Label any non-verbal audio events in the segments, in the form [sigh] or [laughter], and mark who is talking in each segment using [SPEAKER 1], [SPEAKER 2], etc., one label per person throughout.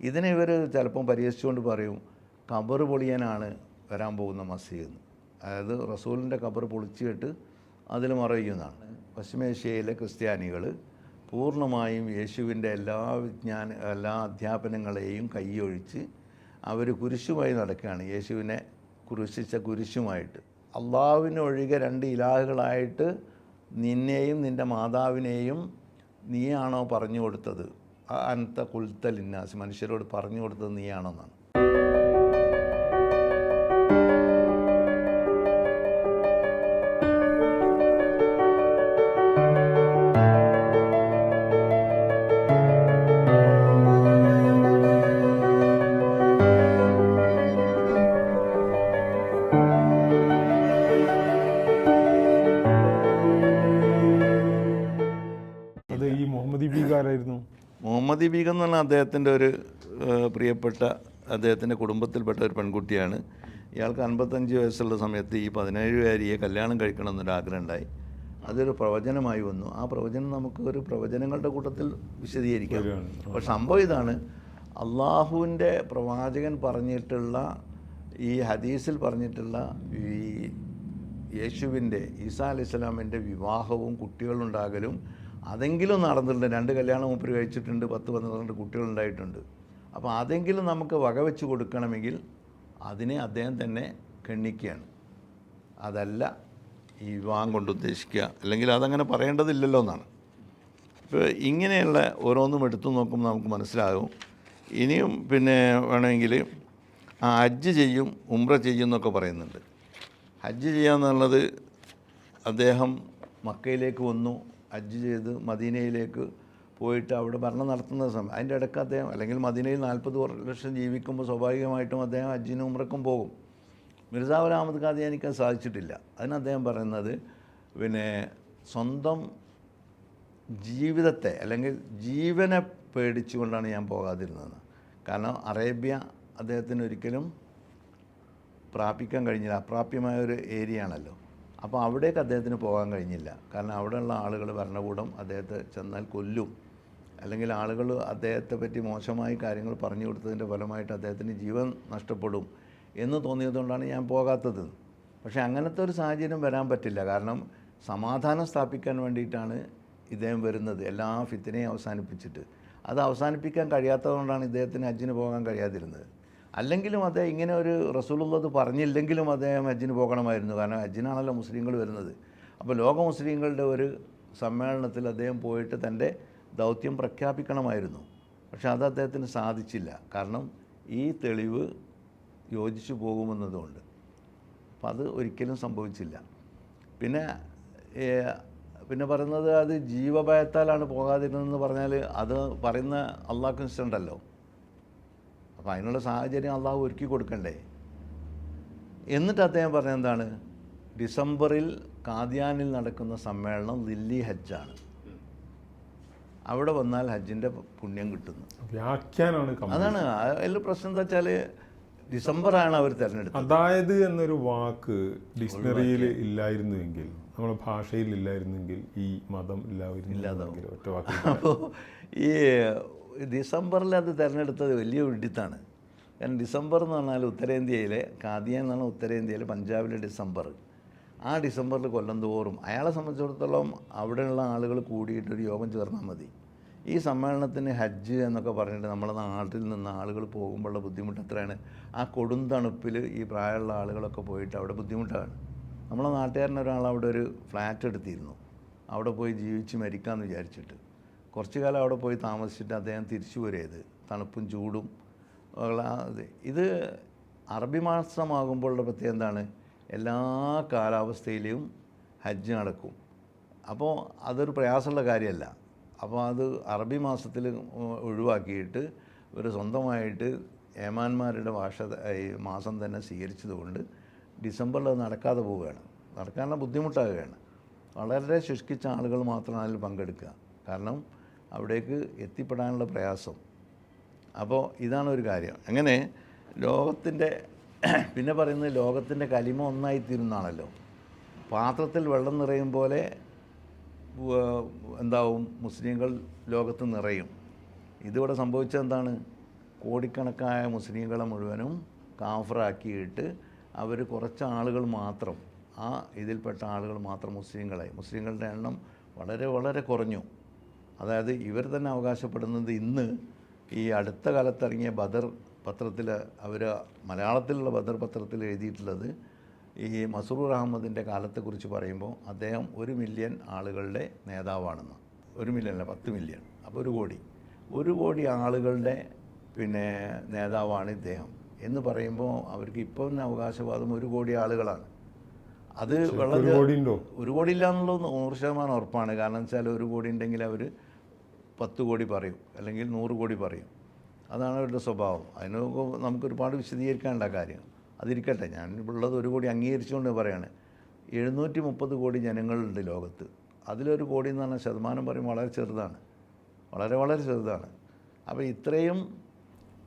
[SPEAKER 1] ഇതിനെ ഇവർ ചിലപ്പം പരിഹസിച്ചുകൊണ്ട് പറയും കബർ പൊളിയാനാണ് വരാൻ പോകുന്ന മസീദ് അതായത് റസൂലിന്റെ കബർ പൊളിച്ചിട്ട് അതിൽ മറയുന്നതാണ്. പശ്ചിമേഷ്യയിലെ ക്രിസ്ത്യാനികൾ പൂർണമായും യേശുവിന്റെ എല്ലാ വിജ്ഞാന എല്ലാ അധ്യാപനങ്ങളെയും കൈയൊഴിച്ച് അവർ കുരിശുമായി നടക്കുകയാണ്. യേശുവിനെ കുരിശിച്ച കുരിശുമായിട്ട്. അള്ളാവിനൊഴികെ രണ്ട് ഇലാഹുകളായിട്ട് നിന്നെയും നിന്റെ മാതാവിനെയും നീയാണോ പറഞ്ഞു കൊടുത്തത്? അനത്ത കുൽത്തലിന്നാസ് മനുഷ്യരോട് പറഞ്ഞു കൊടുത്തത് നീയാണോ ബീഗം എന്ന് പറഞ്ഞാൽ അദ്ദേഹത്തിന്റെ ഒരു പ്രിയപ്പെട്ട അദ്ദേഹത്തിന്റെ കുടുംബത്തിൽപ്പെട്ട ഒരു പെൺകുട്ടിയാണ്. ഇയാൾക്ക് അൻപത്തഞ്ച് വയസ്സുള്ള സമയത്ത് ഈ പതിനേഴുകാരിയെ കല്യാണം കഴിക്കണം എന്നൊരു ആഗ്രഹം ഉണ്ടായി. അതൊരു പ്രവചനമായി വന്നു. ആ പ്രവചനം നമുക്ക് ഒരു പ്രവചനങ്ങളുടെ കൂട്ടത്തിൽ വിശദീകരിക്കാം. അപ്പോൾ സംഭവം ഇതാണ്. അള്ളാഹുവിന്റെ പ്രവാചകൻ പറഞ്ഞിട്ടുള്ള ഈ ഹദീസിൽ പറഞ്ഞിട്ടുള്ള ഈ യേശുവിന്റെ ഈസാ അലൈഹി സ്വലാമിന്റെ വിവാഹവും കുട്ടികളുണ്ടാകലും അതെങ്കിലും നടന്നിട്ടുണ്ട്. രണ്ട് കല്യാണം മുപ്പര് കഴിച്ചിട്ടുണ്ട് പത്ത് പന്ത്രണ്ട് കുട്ടികളുണ്ടായിട്ടുണ്ട്. അപ്പോൾ അതെങ്കിലും നമുക്ക് വകവെച്ച് കൊടുക്കണമെങ്കിൽ അതിനെ അദ്ദേഹം തന്നെ ഖണ്ണിക്കുകയാണ് അതല്ല ഈ വിവാഹം കൊണ്ട് ഉദ്ദേശിക്കുക. അല്ലെങ്കിൽ അതങ്ങനെ പറയേണ്ടതില്ലല്ലോ എന്നാണ്. ഇപ്പോൾ ഇങ്ങനെയുള്ള ഓരോന്നും എടുത്തു നോക്കുമ്പോൾ നമുക്ക് മനസ്സിലാകും. ഇനിയും പിന്നെ വേണമെങ്കിൽ ആ ഹജ്ജ് ചെയ്യും ഉംറ ചെയ്യും എന്നൊക്കെ പറയുന്നുണ്ട്. ഹജ്ജ് ചെയ്യാന്നുള്ളത് അദ്ദേഹം മക്കയിലേക്ക് വന്നു. ഹജ്ജ് ചെയ്ത് മദീനയിലേക്ക് പോയിട്ട് അവിടെ ഭരണം നടത്തുന്ന സമയം അതിന്റെ ഇടയ്ക്ക് അദ്ദേഹം അല്ലെങ്കിൽ മദീനയിൽ നാൽപ്പത് ലക്ഷം ജീവിക്കുമ്പോൾ സ്വാഭാവികമായിട്ടും അദ്ദേഹം ഹജ്ജിനും ഉമ്രക്കും പോകും. മിർസാവൽ അഹമ്മദ് ഖാദിയാനിക്കാൻ സാധിച്ചിട്ടില്ല. അതിന് അദ്ദേഹം പറയുന്നത് പിന്നെ സ്വന്തം ജീവിതത്തെ അല്ലെങ്കിൽ ജീവനെ പേടിച്ചുകൊണ്ടാണ് ഞാൻ പോകാതിരുന്നത്. കാരണം അറേബ്യ അദ്ദേഹത്തിന് ഒരിക്കലും പ്രാപിക്കാൻ കഴിഞ്ഞില്ല. അപ്രാപ്യമായ ഒരു ഏരിയ ആണല്ലോ അപ്പോൾ അവിടേക്ക് അദ്ദേഹത്തിന് പോകാൻ കഴിഞ്ഞില്ല. കാരണം അവിടെയുള്ള ആളുകൾ ഭരണകൂടം അദ്ദേഹത്തെ ചെന്നാൽ കൊല്ലും. അല്ലെങ്കിൽ ആളുകൾ അദ്ദേഹത്തെ പറ്റി മോശമായി കാര്യങ്ങൾ പറഞ്ഞു കൊടുത്തതിന്റെ ഫലമായിട്ട് അദ്ദേഹത്തിന് ജീവൻ നഷ്ടപ്പെടും എന്ന് തോന്നിയതുകൊണ്ടാണ് ഞാൻ പോകാത്തത്. പക്ഷേ അങ്ങനത്തെ ഒരു സാഹചര്യം വരാൻ പറ്റില്ല. കാരണം സമാധാനം സ്ഥാപിക്കാൻ വേണ്ടിയിട്ടാണ് ഇദ്ദേഹം വരുന്നത്. എല്ലാ ഫിത്തിനെയും അവസാനിപ്പിച്ചിട്ട്. അത് അവസാനിപ്പിക്കാൻ കഴിയാത്തതുകൊണ്ടാണ് ഇദ്ദേഹത്തിന് അജിന് പോകാൻ കഴിയാതിരുന്നത്. അല്ലെങ്കിലും അദ്ദേഹം ഇങ്ങനെ ഒരു റസൂലുള്ളത് പറഞ്ഞില്ലെങ്കിലും അദ്ദേഹം ഹജ്ജിന് പോകണമായിരുന്നു. കാരണം ഹജ്ജിനാണല്ലോ മുസ്ലിങ്ങൾ വരുന്നത്. അപ്പോൾ ലോക മുസ്ലിങ്ങളുടെ ഒരു സമ്മേളനത്തിൽ അദ്ദേഹം പോയിട്ട് തന്റെ ദൗത്യം പ്രഖ്യാപിക്കണമായിരുന്നു. പക്ഷേ അത് അദ്ദേഹത്തിന് സാധിച്ചില്ല. കാരണം ഈ തെളിവ് യോജിച്ചു പോകുമെന്നതുകൊണ്ട്. അപ്പം അത് ഒരിക്കലും സംഭവിച്ചില്ല. പിന്നെ പിന്നെ പറയുന്നത് അത് ജീവഭയത്താലാണ് പോകാതിരുന്നതെന്ന് പറഞ്ഞാൽ അത് പറയുന്ന അള്ളാഹ്ക്ക് ഇഷ്ടമുണ്ടല്ലോ അപ്പോൾ അതിനുള്ള സാഹചര്യം അള്ളാഹു ഒരുക്കി കൊടുക്കണ്ടേ? എന്നിട്ട് അദ്ദേഹം പറഞ്ഞ എന്താണ്? ഡിസംബറിൽ കാദ്യാനിൽ നടക്കുന്ന സമ്മേളനം ദില്ലി ഹജ്ജാണ്. അവിടെ വന്നാൽ ഹജ്ജിന്റെ പുണ്യം കിട്ടുന്നു.
[SPEAKER 2] വ്യാഖ്യാനമാണ്
[SPEAKER 1] അതാണ്. അതിൽ പ്രശ്നം എന്താ വെച്ചാൽ ഡിസംബറാണ് അവർ തിരഞ്ഞെടുത്തത്.
[SPEAKER 2] അതായത് എന്നൊരു വാക്ക് ഡിക്ഷണറിയിൽ ഇല്ലായിരുന്നുവെങ്കിൽ നമ്മുടെ ഭാഷയിൽ ഇല്ലായിരുന്നെങ്കിൽ ഈ മതം ഇല്ലാതെ ഒറ്റ വാക്ക്
[SPEAKER 1] അപ്പോൾ ഈ ഡിസംബറിൽ അത് തിരഞ്ഞെടുത്തത് വലിയ വിഡിത്താണ് കാരണം ഡിസംബർ എന്ന് പറഞ്ഞാൽ ഉത്തരേന്ത്യയിലെ കാതിയ എന്ന് പറഞ്ഞാൽ ഉത്തരേന്ത്യയിലെ പഞ്ചാബിലെ ഡിസംബർ. ആ ഡിസംബറിൽ കൊല്ലം തോറും അയാളെ സംബന്ധിച്ചിടത്തോളം അവിടെയുള്ള ആളുകൾ കൂടിയിട്ടൊരു യോഗം ചേർന്നാൽ മതി. ഈ സമ്മേളനത്തിന് ഹജ്ജ് എന്നൊക്കെ പറഞ്ഞിട്ട് നമ്മുടെ നാട്ടിൽ നിന്ന് ആളുകൾ പോകുമ്പോഴുള്ള ബുദ്ധിമുട്ട് എത്രയാണ്? ആ കൊടും തണുപ്പിൽ ഈ പ്രായമുള്ള ആളുകളൊക്കെ പോയിട്ട് അവിടെ ബുദ്ധിമുട്ടാണ്. നമ്മളെ നാട്ടുകാരൻ ഒരാൾ അവിടെ ഒരു ഫ്ലാറ്റ് എടുത്തിരുന്നു. അവിടെ പോയി ജീവിച്ച് മരിക്കാമെന്ന് വിചാരിച്ചിട്ട്. കുറച്ചു കാലം അവിടെ പോയി താമസിച്ചിട്ട് അദ്ദേഹം തിരിച്ചു വരിയത് തണുപ്പും ചൂടും ഉള്ള ഇത്. അറബി മാസമാകുമ്പോഴുള്ള പ്രത്യേകം എന്താണ്? എല്ലാ കാലാവസ്ഥയിലെയും ഹജ്ജ് നടക്കും. അപ്പോൾ അതൊരു പ്രയാസമുള്ള കാര്യമല്ല. അപ്പോൾ അത് അറബി മാസത്തിൽ ഒഴിവാക്കിയിട്ട് ഒരു സ്വന്തമായിട്ട് ഏമാന്മാരുടെ ഭാഷ മാസം തന്നെ സ്വീകരിച്ചതുകൊണ്ട് ഡിസംബറിൽ അത് നടക്കാതെ പോവുകയാണ്. നടക്കാനുള്ള ബുദ്ധിമുട്ടാകുകയാണ് വളരെ ശുഷ്കിച്ച ആളുകൾ മാത്രമാണ് അതിൽ പങ്കെടുക്കുക. കാരണം അവിടേക്ക് എത്തിപ്പെടാനുള്ള പ്രയാസം. അപ്പോൾ ഇതാണ് ഒരു കാര്യം. അങ്ങനെ ലോകത്തിന്റെ [clears throat] പിന്നെ പറയുന്നത് ലോകത്തിന്റെ കലിമ ഒന്നായിത്തീരുന്നാണല്ലോ. പാത്രത്തിൽ വെള്ളം നിറയും പോലെ എന്താവും മുസ്ലിങ്ങൾ ലോകത്ത് നിറയും. ഇതിവിടെ സംഭവിച്ചത് എന്താണ്? കോടിക്കണക്കായ മുസ്ലിങ്ങളെ മുഴുവനും കാഫറാക്കിയിട്ട് അവർ കുറച്ച് ആളുകൾ മാത്രം ആ ഇതിൽപ്പെട്ട ആളുകൾ മാത്രം മുസ്ലിങ്ങളായി മുസ്ലിങ്ങളുടെ എണ്ണം വളരെ വളരെ കുറഞ്ഞു. അതായത് ഇവർ തന്നെ അവകാശപ്പെടുന്നത് ഇന്ന് ഈ അടുത്ത കാലത്തിറങ്ങിയ ബദർ പത്രത്തിൽ അവർ മലയാളത്തിലുള്ള ബദർ പത്രത്തിൽ എഴുതിയിട്ടുള്ളത് ഈ മസൂർ അഹമ്മദിന്റെ കാലത്തെക്കുറിച്ച് പറയുമ്പോൾ അദ്ദേഹം ഒരു മില്യൺ ആളുകളുടെ നേതാവാണെന്ന്. ഒരു മില്യൺ അല്ല പത്ത് മില്യൺ. അപ്പോൾ ഒരു കോടി. ഒരു കോടി ആളുകളുടെ പിന്നെ നേതാവാണ് ഇദ്ദേഹം. എന്ന് പറയുമ്പോൾ അവർക്ക് ഇപ്പോൾ തന്നെ അവകാശവാദം ഒരു കോടി ആളുകളാണ്. അത് വെള്ളം
[SPEAKER 2] ഒരു കോടി ഉണ്ടോ?
[SPEAKER 1] ഒരു കോടി ഇല്ല എന്നുള്ളത് നൂറ് ശതമാനം ഉറപ്പാണ്. കാരണം വെച്ചാൽ ഒരു കോടി ഉണ്ടെങ്കിൽ അവർ പത്ത് കോടി പറയും അല്ലെങ്കിൽ നൂറ് കോടി പറയും. അതാണ് അവരുടെ സ്വഭാവം. അതിന് നമുക്കൊരുപാട് വിശദീകരിക്കാനുള്ള കാര്യം. അതിരിക്കട്ടെ ഞാൻ ഉള്ളത് ഒരു കോടി അംഗീകരിച്ചുകൊണ്ട് പറയാണ്. എഴുന്നൂറ്റി മുപ്പത് കോടി ജനങ്ങളുണ്ട് ലോകത്ത്. അതിലൊരു കോടി എന്ന് പറഞ്ഞാൽ ശതമാനം പറയും വളരെ ചെറുതാണ്. വളരെ വളരെ ചെറുതാണ്. അപ്പോൾ ഇത്രയും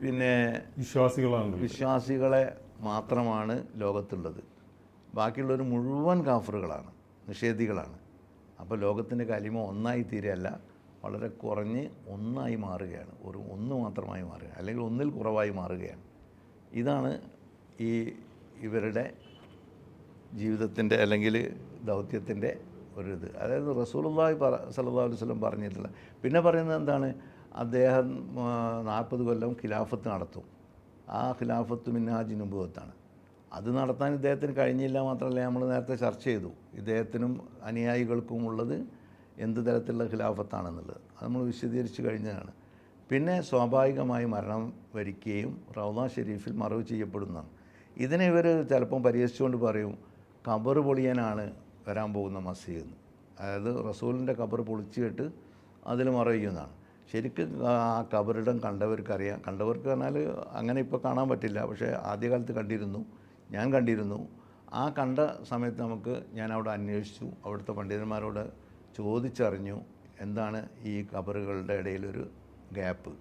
[SPEAKER 1] പിന്നെ
[SPEAKER 2] വിശ്വാസികളാണ്
[SPEAKER 1] വിശ്വാസികളെ മാത്രമാണ് ലോകത്തുള്ളത്. ബാക്കിയുള്ളവർ മുഴുവൻ കാഫറുകളാണ് നിഷേധികളാണ്. അപ്പോൾ ലോകത്തിന്റെ കലിമ ഒന്നായി തീരെയല്ല വളരെ കുറഞ്ഞ് ഒന്നായി മാറുകയാണ്. ഒരു ഒന്ന് മാത്രമായി മാറുക അല്ലെങ്കിൽ ഒന്നിൽ കുറവായി മാറുകയാണ്. ഇതാണ് ഈ ഇവരുടെ ജീവിതത്തിന്റെ അല്ലെങ്കിൽ ദൗത്യത്തിന്റെ ഒരു ഇത് അതായത് റസൂലുള്ളാഹി പറ സല്ലാ വസല്ലം പറഞ്ഞിട്ടില്ല. പിന്നെ പറയുന്നത് എന്താണ്? അദ്ദേഹം നാൽപ്പത് കൊല്ലം ഖിലാഫത്ത് നടത്തും. ആ ഖിലാഫത്ത് മിന്നാജി നുബുവത്താണ്. അത് നടത്താൻ ഇദ്ദേഹത്തിന് കഴിഞ്ഞില്ല മാത്രമല്ല നമ്മൾ നേരത്തെ ചർച്ച ചെയ്തു. ഇദ്ദേഹത്തിനും അനുയായികൾക്കും ഉള്ളത് എന്ത് തരത്തിലുള്ള ഖിലാഫത്താണെന്നുള്ളത്. അത് നമ്മൾ വിശദീകരിച്ച് കഴിഞ്ഞതാണ്. പിന്നെ സ്വാഭാവികമായി മരണം വരിക്കുകയും റൗദ ഷെരീഫിൽ മറവ് ചെയ്യപ്പെടുന്നതാണ്. ഇതിനെ ഇവർ ചിലപ്പം പരിഹസിച്ചുകൊണ്ട് പറയും കബർ പൊളിയാനാണ് വരാൻ പോകുന്ന മസീദ് അതായത് റസൂലിന്റെ കബർ പൊളിച്ചിട്ട് അതിൽ മറയുന്നതാണ് ശരിക്കും ആ കബറിടം കണ്ടവർക്കറിയാം. കണ്ടവർക്ക് പറഞ്ഞാൽ അങ്ങനെ ഇപ്പോൾ കാണാൻ പറ്റില്ല. പക്ഷേ ആദ്യകാലത്ത് കണ്ടിരുന്നു. ഞാൻ കണ്ടിരുന്നു. ആ കണ്ട സമയത്ത് നമുക്ക് ഞാൻ അവിടെ അന്വേഷിച്ചു. അവിടുത്തെ പണ്ഡിതന്മാരോട് ചോദിച്ചറിഞ്ഞു എന്താണ് ഈ കബറുകളുടെ ഇടയിലൊരു ഗ്യാപ്പ്.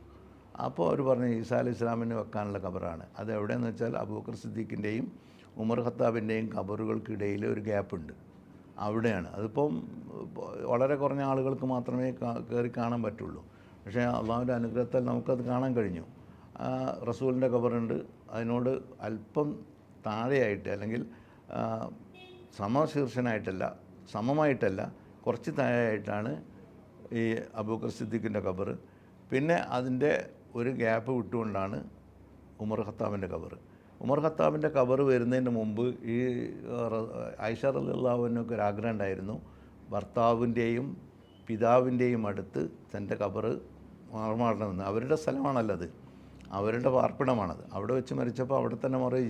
[SPEAKER 1] അപ്പോൾ അവർ പറഞ്ഞു ഈസാ അലി ഇസ്ലാമിന് വെക്കാനുള്ള കബറാണ്. അത് എവിടെയെന്ന് വെച്ചാൽ അബൂബക്കർ സിദ്ദീഖിന്റെയും ഉമർ ഖത്താബിന്റെയും കബറുകൾക്കിടയിൽ ഒരു ഗ്യാപ്പുണ്ട്. അവിടെയാണ്. അതിപ്പം വളരെ കുറഞ്ഞ ആളുകൾക്ക് മാത്രമേ കയറി കാണാൻ പറ്റുള്ളൂ. പക്ഷേ അള്ളാഹുവിന്റെ അനുഗ്രഹത്താൽ നമുക്കത് കാണാൻ കഴിഞ്ഞു. റസൂലിന്റെ കബറുണ്ട്. അതിനോട് അല്പം താഴെയായിട്ട് അല്ലെങ്കിൽ സമശീർഷനായിട്ടല്ല സമമായിട്ടല്ല കുറച്ച് താഴെയായിട്ടാണ് ഈ അബൂക്കർ സിദ്ദീഖിന്റെ കബർ പിന്നെ അതിന്റെ ഒരു ഗ്യാപ്പ് വിട്ടുകൊണ്ടാണ് ഉമർ ഖത്താബിന്റെ കബർ ഉമർ ഖത്താബിന്റെ കബർ വരുന്നതിന് മുമ്പ് ഈ ആയിഷ റല്ലാഹുവിനൊക്കെ ഒരു ആഗ്രഹം ഉണ്ടായിരുന്നു. ഭർത്താവിന്റെയും പിതാവിന്റെയും അടുത്ത് തന്റെ കബർ മാറണമെന്ന്. അവരുടെ സ്ഥലമാണല്ലത്. അവരുടെ പാർപ്പിടമാണത്. അവിടെ വെച്ച് മരിച്ചപ്പോൾ അവിടെ തന്നെ മറവ്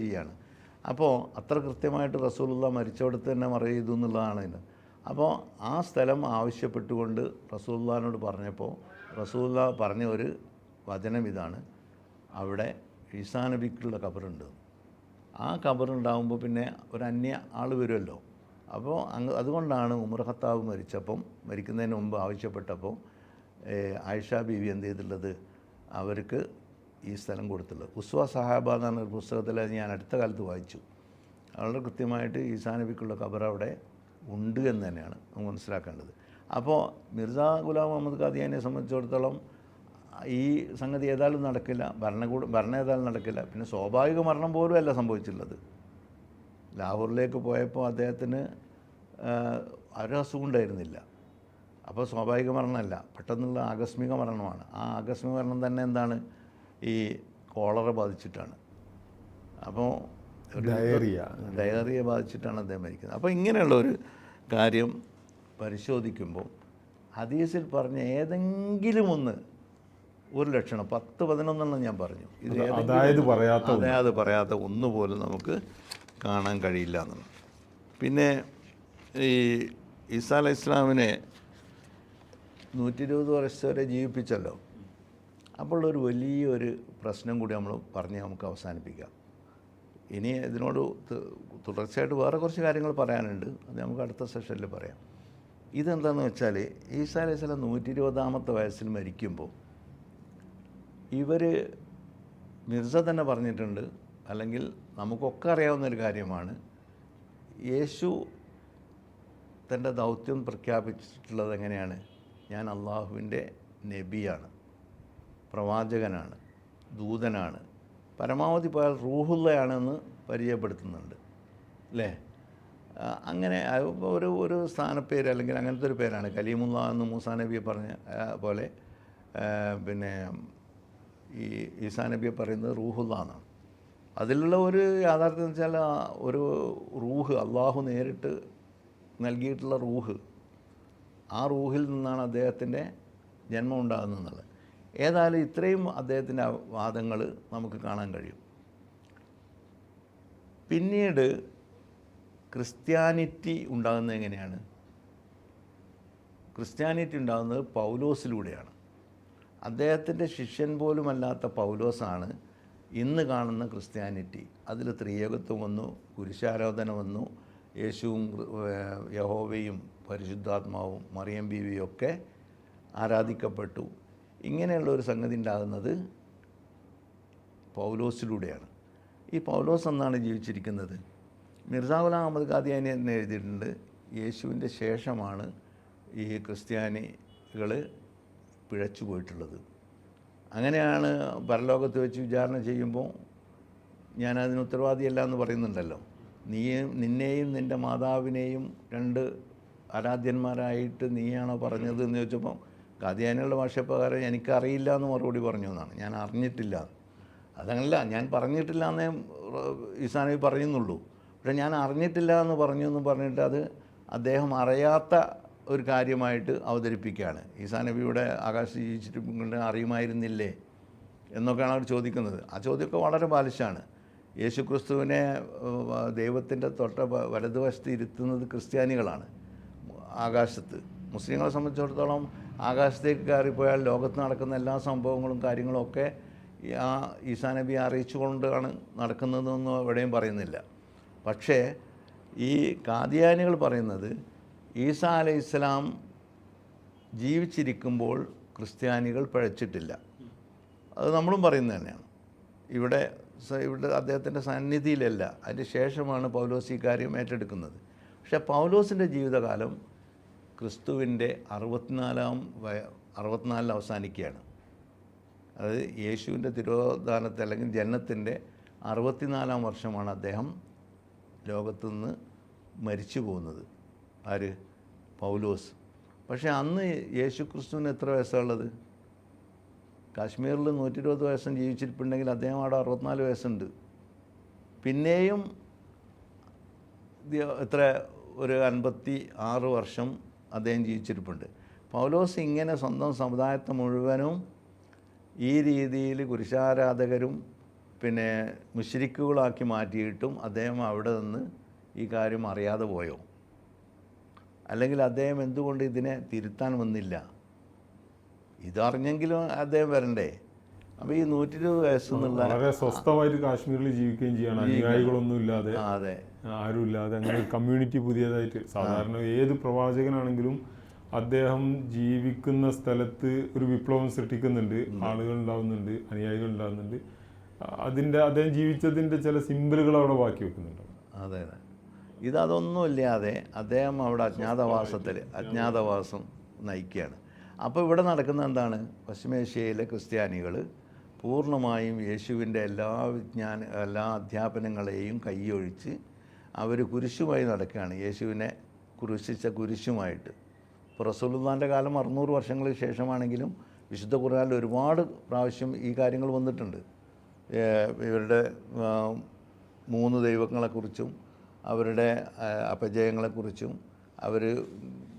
[SPEAKER 1] അപ്പോൾ അത്ര കൃത്യമായിട്ട് റസൂലുള്ള മരിച്ചവിടത്ത് തന്നെ മറവ് ചെയ്തു എന്നുള്ളതാണ് അപ്പോൾ ആ സ്ഥലം ആവശ്യപ്പെട്ടുകൊണ്ട് റസൂല്ലാനോട് പറഞ്ഞപ്പോൾ റസൂല്ല പറഞ്ഞ ഒരു വചനം ഇതാണ്. അവിടെ ഈസാ നബിക്കുള്ള കബറുണ്ട് ആ കബറുണ്ടാകുമ്പോൾ പിന്നെ ഒരു അന്യ ആൾ വരുമല്ലോ അപ്പോൾ അങ്ങ് അതുകൊണ്ടാണ് ഉമർ ഖത്താബ് മരിച്ചപ്പം മരിക്കുന്നതിന് മുമ്പ് ആവശ്യപ്പെട്ടപ്പോൾ ആയിഷ ബീവി എന്ത് ചെയ്തിട്ടുള്ളത്? അവർക്ക് ഈ സ്ഥലം കൊടുത്തുള്ളത് ഉസ്വ സഹാബ എന്ന് പറഞ്ഞ പുസ്തകത്തിൽ ഞാൻ അടുത്ത കാലത്ത് വായിച്ചു. വളരെ കൃത്യമായിട്ട് ഈസാ നബിക്കുള്ള ഖബർ അവിടെ ഉണ്ട് എന്ന് തന്നെയാണ് നമുക്ക് മനസ്സിലാക്കേണ്ടത്. അപ്പോൾ മിർസ ഗുലാം മുഹമ്മദ് ഖാദിയാനെ സംബന്ധിച്ചിടത്തോളം ഈ സംഗതി ഏതായാലും നടക്കില്ല. ഭരണകൂട ഭരണം ഏതായാലും നടക്കില്ല. പിന്നെ സ്വാഭാവിക മരണം പോലും അല്ല സംഭവിച്ചിട്ടുള്ളത്. ലാഹോറിലേക്ക് പോയപ്പോൾ അദ്ദേഹത്തിന് ആ, ഒരു അസുഖം ഉണ്ടായിരുന്നില്ല. അപ്പോൾ സ്വാഭാവിക മരണമല്ല. പെട്ടെന്നുള്ള ആകസ്മിക മരണമാണ്. ആ ആകസ്മിക മരണം തന്നെ എന്താണ്? ഈ കോളറ ബാധിച്ചിട്ടാണ്. അപ്പോൾ
[SPEAKER 2] ഡയറിയ.
[SPEAKER 1] ഡയറിയ ബാധിച്ചിട്ടാണ് അദ്ദേഹം മരിക്കുന്നത്. അപ്പോൾ ഇങ്ങനെയുള്ള ഒരു കാര്യം പരിശോധിക്കുമ്പോൾ ഹദീസിൽ പറഞ്ഞ ഏതെങ്കിലും ഒന്ന് ഒരു ലക്ഷണം പത്ത് പതിനൊന്നെണ്ണം ഞാൻ പറഞ്ഞു. ഇത്
[SPEAKER 2] അതായത് പറയാത്ത
[SPEAKER 1] അതായത് പറയാത്ത ഒന്ന് പോലും നമുക്ക് കാണാൻ കഴിയില്ല എന്നുള്ളത്. പിന്നെ ഈ ഈസാ അലൈഹി ഇസ്ലാമിനെ നൂറ്റി ഇരുപത് വർഷം വരെ ജീവിപ്പിച്ചല്ലോ. അപ്പോൾ ഒരു വലിയൊരു പ്രശ്നം കൂടി നമ്മൾ പറഞ്ഞ് നമുക്ക് അവസാനിപ്പിക്കാം. ഇനി ഇതിനോട് തുടർച്ചയായിട്ട് വേറെ കുറച്ച് കാര്യങ്ങൾ പറയാനുണ്ട്. അത് നമുക്ക് അടുത്ത സെഷനിൽ പറയാം. ഇതെന്താണെന്ന് വെച്ചാൽ ഈസാ അലൈഹി സ്വലം നൂറ്റി ഇരുപതാമത്തെ വയസ്സിൽ മരിക്കുമ്പോൾ ഇവർ മിർസ തന്നെ പറഞ്ഞിട്ടുണ്ട് അല്ലെങ്കിൽ നമുക്കൊക്കെ അറിയാവുന്ന ഒരു കാര്യമാണ് യേശു തന്റെ ദൗത്യം പ്രഖ്യാപിച്ചിട്ടുള്ളത് എങ്ങനെയാണ്? ഞാൻ അള്ളാഹുവിന്റെ നബിയാണ് പ്രവാചകനാണ് ദൂതനാണ്. പരമാവധി പോയാൽ റൂഹുള്ളയാണെന്ന് പരിചയപ്പെടുത്തുന്നുണ്ട്. അല്ലേ അങ്ങനെ ഒരു ഒരു സ്ഥാനപ്പേര് അല്ലെങ്കിൽ അങ്ങനത്തെ ഒരു പേരാണ്. കലീമുള്ള എന്ന് മൂസാ നബിയെ പറഞ്ഞ പോലെ പിന്നെ ഈ ഈസാ നബിയെ പറയുന്നത് റൂഹുള്ള എന്നാണ്. അതിലുള്ള ഒരു യാഥാർത്ഥ്യം എന്ന് വെച്ചാൽ ഒരു റൂഹ് അള്ളാഹു നേരിട്ട് നൽകിയിട്ടുള്ള റൂഹ് ആ റൂഹിൽ നിന്നാണ് അദ്ദേഹത്തിന്റെ ജന്മം ഉണ്ടാകുന്നത് ഏതായാലും ഇത്രയും അദ്ദേഹത്തിന്റെ വാദങ്ങൾ നമുക്ക് കാണാൻ കഴിയും. പിന്നീട് ക്രിസ്ത്യാനിറ്റി ഉണ്ടാകുന്നത് എങ്ങനെയാണ്? ക്രിസ്ത്യാനിറ്റി ഉണ്ടാകുന്നത് പൗലോസിലൂടെയാണ്. അദ്ദേഹത്തിന്റെ ശിഷ്യൻ പോലുമല്ലാത്ത പൗലോസാണ് ഇന്ന് കാണുന്ന ക്രിസ്ത്യാനിറ്റി. അതിൽ ത്രിയേകത്വം വന്നു കുരിശാരാധന വന്നു യേശുവും യഹോവയും പരിശുദ്ധാത്മാവും മറിയം ബീവിയും ഒക്കെ ആരാധിക്കപ്പെട്ടു. ഇങ്ങനെയുള്ള ഒരു സംഗതി ഉണ്ടാകുന്നത് പൗലോസിലൂടെയാണ്. ഈ പൗലോസ് എന്നാണ് ജീവിച്ചിരിക്കുന്നത്. മിർസാവുല ഗുലാം അഹമ്മദ് ഖാദിയാനി എന്ന് എഴുതിയിട്ടുണ്ട്. യേശുവിന്റെ ശേഷമാണ് ഈ ക്രിസ്ത്യാനികൾ പിഴച്ചു പോയിട്ടുള്ളത്. അങ്ങനെയാണ് പരലോകത്ത് വെച്ച് വിചാരണ ചെയ്യുമ്പോൾ ഞാൻ ഉത്തരവാദിയല്ല എന്ന് പറയുന്നുണ്ടല്ലോ. നീയും നിന്നെയും നിന്റെ മാതാവിനെയും രണ്ട് ആരാധ്യന്മാരായിട്ട് നീയാണോ പറഞ്ഞത് എന്ന് ചോദിച്ചപ്പോൾ ഖാദിയാനികളുടെ ഭാഷപ്രകാരം എനിക്കറിയില്ല എന്ന് മറുപടി പറഞ്ഞു എന്നാണ്. ഞാൻ അറിഞ്ഞിട്ടില്ല. അതങ്ങനല്ല ഞാൻ പറഞ്ഞിട്ടില്ല എന്നേ ഇസാനബി പറയുന്നുള്ളൂ. പക്ഷേ ഞാൻ അറിഞ്ഞിട്ടില്ല എന്ന് പറഞ്ഞു എന്ന് പറഞ്ഞിട്ട് അത് അദ്ദേഹം അറിയാത്ത ഒരു കാര്യമായിട്ട് അവതരിപ്പിക്കുകയാണ്. ഈസാ നബിയുടെ ആകാശ ജീവിച്ചിട്ട് അറിയുമായിരുന്നില്ലേ എന്നൊക്കെയാണ് അവർ ചോദിക്കുന്നത്. ആ ചോദ്യമൊക്കെ വളരെ ബാലിശാണ്. യേശു ക്രിസ്തുവിനെ ദൈവത്തിന്റെ തൊട്ട വലതുവശത്ത് ഇരുത്തുന്നത് ക്രിസ്ത്യാനികളാണ് ആകാശത്ത്. മുസ്ലിങ്ങളെ സംബന്ധിച്ചിടത്തോളം ആകാശത്തേക്ക് കയറിപ്പോയാൽ ലോകത്ത് നടക്കുന്ന എല്ലാ സംഭവങ്ങളും കാര്യങ്ങളും ഒക്കെ ആ ഈസാ നബി അറിയിച്ചുകൊണ്ടാണ് നടക്കുന്നതെന്നൊന്നും എവിടെയും പറയുന്നില്ല. പക്ഷേ ഈ കാദിയാനികൾ പറയുന്നത് ഈസാ അലൈഹി ഇസ്ലാം ജീവിച്ചിരിക്കുമ്പോൾ ക്രിസ്ത്യാനികൾ പഴച്ചിട്ടില്ല. അത് നമ്മളും പറയുന്നത് തന്നെയാണ്. ഇവിടെ ഇവിടെ അദ്ദേഹത്തിന്റെ സന്നിധിയിലല്ല. അതിന് ശേഷമാണ് പൗലോസ് ഈ കാര്യം ഏറ്റെടുക്കുന്നത്. പക്ഷേ പൗലോസിന്റെ ജീവിതകാലം ക്രിസ്തുവിന്റെ അറുപത്തിനാലാം വയ അറുപത്തിനാലിൽ അവസാനിക്കുകയാണ്. അതായത് യേശുവിന്റെ തിരോധാനത്തെ അല്ലെങ്കിൽ ജനനത്തിന്റെ അറുപത്തിനാലാം വർഷമാണ് അദ്ദേഹം ലോകത്തു നിന്ന് മരിച്ചു പോകുന്നത്. ആര്? പൗലോസ്. പക്ഷേ അന്ന് യേശു ക്രിസ്തുവിന് എത്ര വയസ്സുള്ളത്? കാശ്മീരിൽ നൂറ്റി ഇരുപത് വയസ്സും ജീവിച്ചിരിപ്പുണ്ടെങ്കിൽ അദ്ദേഹം അവിടെ അറുപത്തിനാല് വയസ്സുണ്ട്. പിന്നെയും എത്ര? ഒരു അൻപത്തി ആറ് വർഷം അദ്ദേഹം ജീവിച്ചിരിപ്പുണ്ട്. പൗലോസ് ഇങ്ങനെ സ്വന്തം സമുദായത്തെ മുഴുവനും ഈ രീതിയിൽ കുരിശാരാധകരും പിന്നെ മുശ്രിക്കുകളാക്കി മാറ്റിയിട്ടും അദ്ദേഹം അവിടെ നിന്ന് ഈ കാര്യം അറിയാതെ പോയോ? അല്ലെങ്കിൽ അദ്ദേഹം എന്തുകൊണ്ട് ഇതിനെ തിരുത്താൻ വന്നില്ല? ഇതറിഞ്ഞെങ്കിലും അദ്ദേഹം വരണ്ടേ? അപ്പോൾ ഈ നൂറ്റി ഇരുപത് വയസ്സെന്നുള്ള
[SPEAKER 2] വളരെ സ്വസ്ഥമായിട്ട് കാശ്മീരിൽ ജീവിക്കുകയും ചെയ്യണം. അനുയായികളൊന്നും ഇല്ലാതെ
[SPEAKER 1] അതെ.
[SPEAKER 2] ആരും ഇല്ലാതെ അങ്ങനെ ഒരു കമ്മ്യൂണിറ്റി പുതിയതായിട്ട് സാധാരണ ഏത് പ്രവാചകനാണെങ്കിലും അദ്ദേഹം ജീവിക്കുന്ന സ്ഥലത്ത് ഒരു വിപ്ലവം സൃഷ്ടിക്കുന്നുണ്ട്. ആളുകൾ ഉണ്ടാവുന്നുണ്ട് അനുയായികൾ ഉണ്ടാവുന്നുണ്ട് അതിന്റെ അദ്ദേഹം ജീവിച്ചതിന്റെ ചില സിമ്പിളുകൾ അവിടെ ബാക്കി വെക്കുന്നുണ്ട്.
[SPEAKER 1] അതെ അതെ. ഇതൊന്നും ഇല്ലാതെ അദ്ദേഹം അവിടെ അജ്ഞാതവാസത്തിൽ അജ്ഞാതവാസം. നയിക്കുകയാണ്. അപ്പോൾ ഇവിടെ നടക്കുന്ന എന്താണ്? പശ്ചിമേഷ്യയിലെ ക്രിസ്ത്യാനികൾ പൂർണമായും യേശുവിന്റെ എല്ലാ വിജ്ഞാന എല്ലാ അധ്യാപനങ്ങളെയും കൈയൊഴിച്ച് അവർ കുരിശുമായി നടക്കുകയാണ്. യേശുവിനെ കുരിശിച്ച കുരിശുമായിട്ട്. ഇപ്പോൾ കാലം അറുന്നൂറ് വർഷങ്ങൾക്ക് ശേഷമാണെങ്കിലും വിശുദ്ധ ഖുർആനിൽ ഒരുപാട് പ്രാവശ്യം ഈ കാര്യങ്ങൾ വന്നിട്ടുണ്ട്. ഇവരുടെ മൂന്ന് ദൈവങ്ങളെക്കുറിച്ചും അവരുടെ അപജയങ്ങളെക്കുറിച്ചും അവർ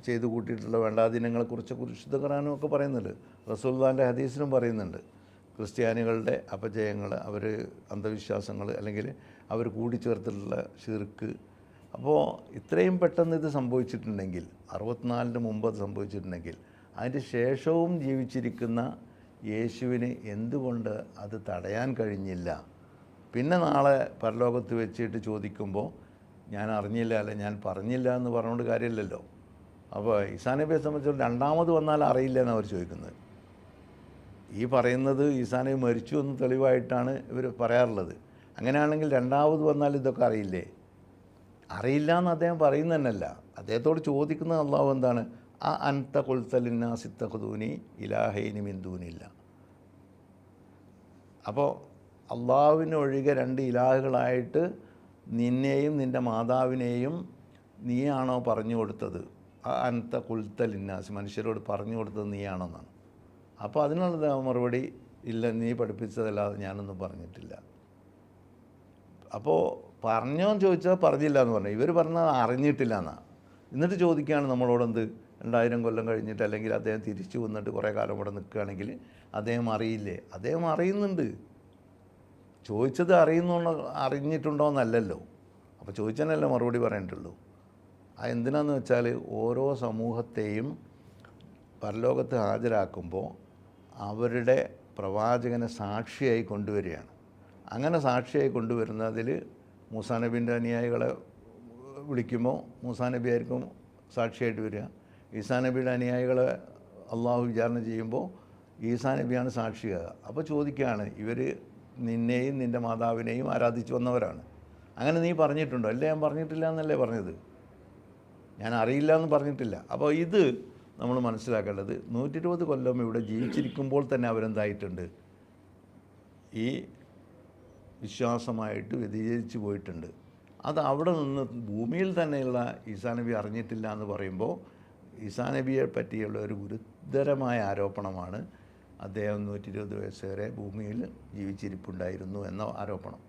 [SPEAKER 1] ചെയ്തു കൂട്ടിയിട്ടുള്ള വേണ്ടാദിനങ്ങളെക്കുറിച്ച് വിശുദ്ധ ഖുറാനും ഒക്കെ പറയുന്നുണ്ട്. റസൂൽദാന്റെ ഹദീസിലും പറയുന്നുണ്ട്. ക്രിസ്ത്യാനികളുടെ അപജയങ്ങൾ അവർ അന്ധവിശ്വാസങ്ങൾ അല്ലെങ്കിൽ അവർ കൂടിച്ചേർത്തിട്ടുള്ള ഷിർക്ക് അപ്പോൾ ഇത്രയും പെട്ടെന്ന് ഇത് സംഭവിച്ചിട്ടുണ്ടെങ്കിൽ അറുപത്തിനാലിന് മുമ്പ് അത് സംഭവിച്ചിട്ടുണ്ടെങ്കിൽ അതിന്റെ ശേഷവും ജീവിച്ചിരിക്കുന്ന യേശുവിന് എന്തുകൊണ്ട് അത് തടയാൻ കഴിഞ്ഞില്ല? പിന്നെ നാളെ പരലോകത്ത് വെച്ചിട്ട് ചോദിക്കുമ്പോൾ ഞാൻ അറിഞ്ഞില്ല അല്ല ഞാൻ പറഞ്ഞില്ല എന്ന് പറഞ്ഞുകൊണ്ട് കാര്യമില്ലല്ലോ. അപ്പോൾ ഈസാ നബിയെ സംബന്ധിച്ചിടത്തോളം രണ്ടാമത് വന്നാൽ അറിയില്ല എന്ന് അവർ ചോദിക്കുന്നത്. ഈ പറയുന്നത് ഈസാ നബി മരിച്ചു എന്ന് തെളിവായിട്ടാണ് ഇവർ പറയാറുള്ളത്. അങ്ങനെയാണെങ്കിൽ രണ്ടാമത് വന്നാൽ ഇതൊക്കെ അറിയില്ലേ? അറിയില്ല എന്ന് അദ്ദേഹം പറയുന്നത് തന്നെയല്ല അദ്ദേഹത്തോട് ചോദിക്കുന്ന അള്ളാഹു എന്താണ്? ആ അൻത കൊൽത്തലിന്നാ സിത്തഖുദൂനി ഇലാഹൈനി മിന്ദൂനില്ല അപ്പോൾ അള്ളാഹുവിനൊഴികെ രണ്ട് ഇലാഹുകളായിട്ട് നിന്നെയും നിന്റെ മാതാവിനെയും നീയാണോ പറഞ്ഞു കൊടുത്തത്? ആ അനത്ത കുൽത്തലിന്നാസ് മനുഷ്യരോട് പറഞ്ഞു കൊടുത്തത് നീയാണെന്നാണ്. അപ്പോൾ അതിനുള്ള മറുപടി ഇല്ല നീ പഠിപ്പിച്ചതല്ലാതെ ഞാനൊന്നും പറഞ്ഞിട്ടില്ല. അപ്പോൾ പറഞ്ഞോന്ന് ചോദിച്ചാൽ പറഞ്ഞില്ല എന്ന് പറഞ്ഞു. ഇവർ പറഞ്ഞത് അറിഞ്ഞിട്ടില്ല എന്നാണ് എന്നിട്ട് ചോദിക്കുകയാണ് നമ്മളോടെന്ത്? രണ്ടായിരം കൊല്ലം കഴിഞ്ഞിട്ട് അല്ലെങ്കിൽ അദ്ദേഹം തിരിച്ചു വന്നിട്ട് കുറേ കാലം ഇവിടെ നിൽക്കുകയാണെങ്കിൽ അദ്ദേഹം അറിയില്ലേ? അദ്ദേഹം അറിയുന്നുണ്ട്. ചോദിച്ചത് അറിയുന്നുണ്ടോ അറിഞ്ഞിട്ടുണ്ടോ എന്നല്ലല്ലോ അപ്പോൾ ചോദിച്ചതിനല്ലേ മറുപടി പറയേണ്ടുള്ളൂ ആ എന്തിനാന്ന് വെച്ചാൽ ഓരോ സമൂഹത്തെയും പരലോകത്ത് ഹാജരാക്കുമ്പോൾ അവരുടെ പ്രവാചകനെ സാക്ഷിയായി കൊണ്ടുവരികയാണ്. അങ്ങനെ സാക്ഷിയായി കൊണ്ടുവരുന്നതിൽ മൂസാ നബീന്റെ അനുയായികളെ വിളിക്കുമ്പോൾ മൂസാ നബി ആയിരിക്കും സാക്ഷിയായിട്ട് വരിക. ഈസാ നബിയുടെ അനുയായികളെ അള്ളാഹു വിചാരണ ചെയ്യുമ്പോൾ ഈസാ നബിയാണ് സാക്ഷിയാകുക. അപ്പോൾ ചോദിക്കുകയാണ് ഇവർ നിന്നെയും നിന്റെ മാതാവിനെയും ആരാധിച്ചു വന്നവരാണ്. അങ്ങനെ നീ പറഞ്ഞിട്ടുണ്ടോ? അല്ലേ ഞാൻ പറഞ്ഞിട്ടില്ല എന്നല്ലേ പറഞ്ഞത്? ഞാൻ അറിയില്ല എന്ന് പറഞ്ഞിട്ടില്ല. അപ്പോൾ ഇത് നമ്മൾ മനസ്സിലാക്കേണ്ടത് നൂറ്റി ഇരുപത് കൊല്ലം ഇവിടെ ജീവിച്ചിരിക്കുമ്പോൾ തന്നെ അവരെന്തായിട്ടുണ്ട്? ഈ വിശ്വാസമായിട്ട് വ്യതിചരിച്ചു പോയിട്ടുണ്ട്. അത് അവിടെ നിന്ന് ഭൂമിയിൽ തന്നെയുള്ള ഈസാ നബി അറിഞ്ഞിട്ടില്ല എന്ന് പറയുമ്പോൾ ഈസാ നബിയെ പറ്റിയുള്ള ഒരു ഗുരുതരമായ ആരോപണമാണ് അദ്ദേഹം നൂറ്റി ഇരുപത് വയസ്സ് വരെ ഭൂമിയിൽ ജീവിച്ചിരിപ്പുണ്ടായിരുന്നു എന്ന ആരോപണം.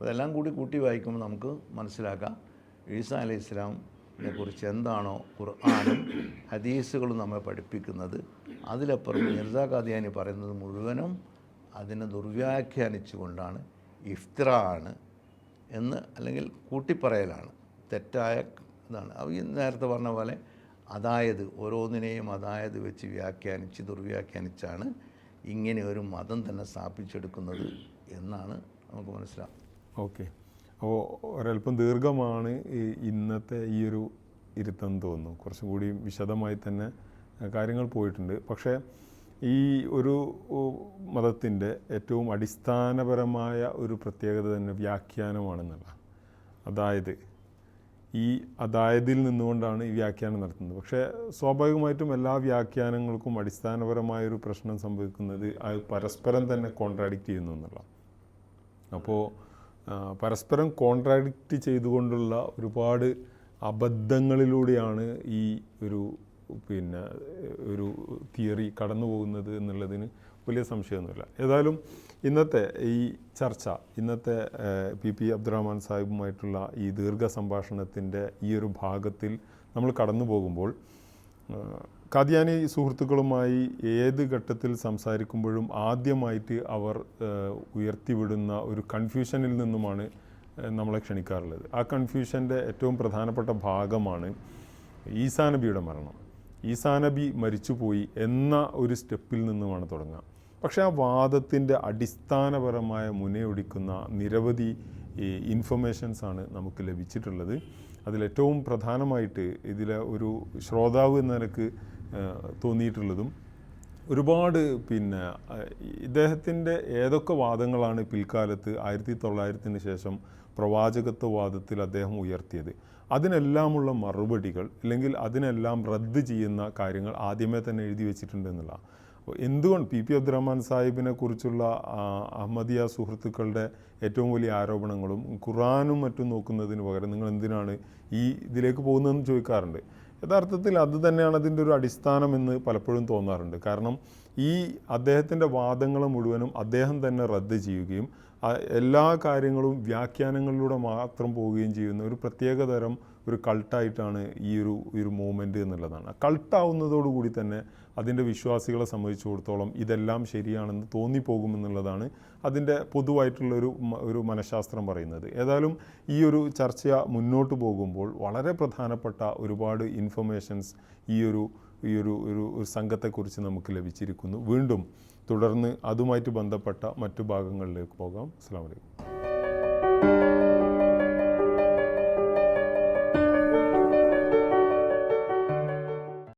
[SPEAKER 1] അതെല്ലാം കൂടി കൂട്ടി വായിക്കുമ്പോൾ നമുക്ക് മനസ്സിലാക്കാം ഈസാ അലൈഹി ഇസ്ലാമിനെ കുറിച്ച് എന്താണോ ഖുർആാനും ഹദീസുകളും നമ്മെ പഠിപ്പിക്കുന്നത്. അതിലപ്പുറം മിർസ കാദിയാനി പറയുന്നത് മുഴുവനും അതിനെ ദുർവ്യാഖ്യാനിച്ചുകൊണ്ടാണ്. ഇഫ്തിറ ആണ് എന്ന് അല്ലെങ്കിൽ കൂട്ടിപ്പറയലാണ്. തെറ്റായ ഇതാണ്. ഈ നേരത്തെ പറഞ്ഞ പോലെ അതായത് ഓരോന്നിനെയും അതായത് വെച്ച് വ്യാഖ്യാനിച്ച് ദുർവ്യാഖ്യാനിച്ചാണ് ഇങ്ങനെ ഒരു മതം തന്നെ സ്ഥാപിച്ചെടുക്കുന്നത് എന്നാണ് നമുക്ക് മനസ്സിലാവും
[SPEAKER 2] ഓക്കെ. അപ്പോൾ ഒരല്പം ദീർഘമാണ് ഈ ഇന്നത്തെ ഈ ഒരു ഇരുത്തം തോന്നുന്നു. കുറച്ചും കൂടി വിശദമായി തന്നെ കാര്യങ്ങൾ പോയിട്ടുണ്ട്. പക്ഷേ ഈ ഒരു മതത്തിന്റെ ഏറ്റവും അടിസ്ഥാനപരമായ ഒരു പ്രത്യേകത തന്നെ വ്യാഖ്യാനമാണെന്നുള്ള അതായത് ഈ അതായതിൽ നിന്നുകൊണ്ടാണ് ഈ വ്യാഖ്യാനം നടത്തുന്നത്. പക്ഷേ സ്വാഭാവികമായിട്ടും എല്ലാ വ്യാഖ്യാനങ്ങൾക്കും അടിസ്ഥാനപരമായൊരു പ്രശ്നം സംഭവിക്കുന്നത് അത് പരസ്പരം തന്നെ കോൺട്രാഡിക്റ്റ് ചെയ്യുന്നു എന്നുള്ള അപ്പോൾ പരസ്പരം കോൺട്രാഡിക്റ്റ് ചെയ്തുകൊണ്ടുള്ള ഒരുപാട് അബദ്ധങ്ങളിലൂടെയാണ് ഈ ഒരു പിന്നെ ഒരു തിയറി കടന്നു പോകുന്നത് എന്നുള്ളതിന് വലിയ സംശയമൊന്നുമില്ല. ഏതായാലും ഇന്നത്തെ ഈ ചർച്ച ഇന്നത്തെ പി പി അബ്ദുറഹ്മാൻ സാഹിബുമായിട്ടുള്ള ഈ ദീർഘ സംഭാഷണത്തിന്റെ ഈ ഒരു ഭാഗത്തിൽ നമ്മൾ കടന്നു പോകുമ്പോൾ കാദ്യാനി സുഹൃത്തുക്കളുമായി ഏത് ഘട്ടത്തിൽ സംസാരിക്കുമ്പോഴും ആദ്യമായിട്ട് അവർ ഉയർത്തിവിടുന്ന ഒരു കൺഫ്യൂഷനിൽ നിന്നുമാണ് നമ്മളെ ക്ഷണിക്കാറുള്ളത്. ആ കൺഫ്യൂഷന്റെ ഏറ്റവും പ്രധാനപ്പെട്ട ഭാഗമാണ് ഈസാനബിയുടെ മരണം. ഈസാ നബി മരിച്ചുപോയി എന്ന ഒരു സ്റ്റെപ്പിൽ നിന്നുമാണ് തുടങ്ങുക പക്ഷേ ആ വാദത്തിന്റെ അടിസ്ഥാനപരമായ മുനയൊടിക്കുന്ന നിരവധി ഇൻഫർമേഷൻസ് ആണ് നമുക്ക് ലഭിച്ചിട്ടുള്ളത്. അതിലേറ്റവും പ്രധാനമായിട്ട് ഇതിലെ ഒരു ശ്രോതാവ് എന്ന നിലയ്ക്ക് തോന്നിയിട്ടുള്ളതും ഒരുപാട് പിന്നെ ഇദ്ദേഹത്തിന്റെ ഏതൊക്കെ വാദങ്ങളാണ് പിൽക്കാലത്ത് ആയിരത്തി തൊള്ളായിരത്തിന് ശേഷം പ്രവാചകത്വ വാദത്തിൽ അദ്ദേഹം ഉയർത്തിയത്? അതിനെല്ലാമുള്ള മറുപടികൾ അല്ലെങ്കിൽ അതിനെല്ലാം റദ്ദ് ചെയ്യുന്ന കാര്യങ്ങൾ ആദ്യമേ തന്നെ എഴുതി വെച്ചിട്ടുണ്ട് എന്നുള്ള എന്തുകൊണ്ട് പി പി അബ്ദുറഹ്മാൻ സാഹിബിനെ കുറിച്ചുള്ള അഹമ്മദിയ സുഹൃത്തുക്കളുടെ ഏറ്റവും വലിയ ആരോപണങ്ങളും ഖുറാനും മറ്റും നോക്കുന്നതിന് പകരം നിങ്ങൾ എന്തിനാണ് ഈ ഇതിലേക്ക് പോകുന്നതെന്ന് ചോദിക്കാറുണ്ട്. യഥാർത്ഥത്തിൽ അത് തന്നെയാണ് അതിന്റെ ഒരു അടിസ്ഥാനമെന്ന് പലപ്പോഴും തോന്നാറുണ്ട്. കാരണം ഈ അദ്ദേഹത്തിന്റെ വാദങ്ങൾ മുഴുവനും അദ്ദേഹം തന്നെ റദ്ദ് ചെയ്യുകയും എല്ലാ കാര്യങ്ങളും വ്യാഖ്യാനങ്ങളിലൂടെ മാത്രം പോവുകയും ചെയ്യുന്ന ഒരു പ്രത്യേക തരം ഒരു കൾട്ടായിട്ടാണ് ഈ ഒരു ഒരു മൂവ്മെന്റ് എന്നുള്ളതാണ്. കൾട്ടാവുന്നതോടുകൂടി തന്നെ അതിന്റെ വിശ്വാസികളെ സംബന്ധിച്ചിടത്തോളം ഇതെല്ലാം ശരിയാണെന്ന് തോന്നിപ്പോകുമെന്നുള്ളതാണ് അതിന്റെ പൊതുവായിട്ടുള്ളൊരു ഒരു മനഃശാസ്ത്രം പറയുന്നത്. ഏതായാലും ഈ ഒരു ചർച്ച മുന്നോട്ട് പോകുമ്പോൾ വളരെ പ്രധാനപ്പെട്ട ഒരുപാട് ഇൻഫർമേഷൻസ് ഈ ഒരു ഈ ഒരു ഒരു സംഘത്തെക്കുറിച്ച് നമുക്ക് ലഭിച്ചിരിക്കുന്നു. വീണ്ടും തുടർന്ന് അതുമായിട്ട് ബന്ധപ്പെട്ട മറ്റു ഭാഗങ്ങളിലേക്ക് പോകാം. അസ്സാം വലൈക്കും